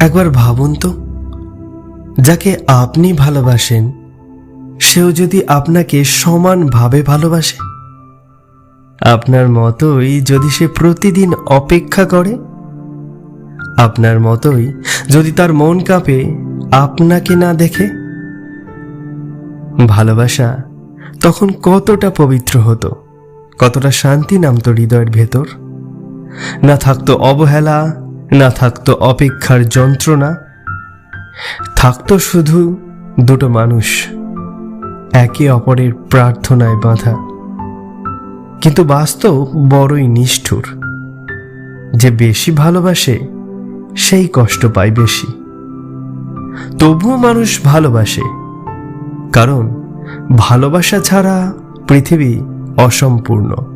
একবার ভাবুন তো, যাকে আপনি ভালোবাসেন, সেও যদি আপনাকে সমানভাবে ভালোবাসে। আপনার মতোই যদি সে প্রতিদিন অপেক্ষা করে, আপনার মতোই যদি তার মন কাঁপে, আপনাকে না দেখে। ভালোবাসা তখন কতটা পবিত্র হতো, কতটা শান্তি নামতো হৃদয়ের ভেতর। না থাকতো অবহেলা না থাকতো অপেক্ষার যন্ত্রণা, থাকতো শুধু দুটো মানুষ, একে অপরের প্রার্থনায় বাঁধা। কিন্তু বাস্তব বড়ই নিষ্ঠুর। যে বেশি ভালোবাসে, সেই কষ্ট পায় বেশি। তবুও মানুষ ভালোবাসে, কারণ ভালোবাসা ছাড়া পৃথিবী অসম্পূর্ণ।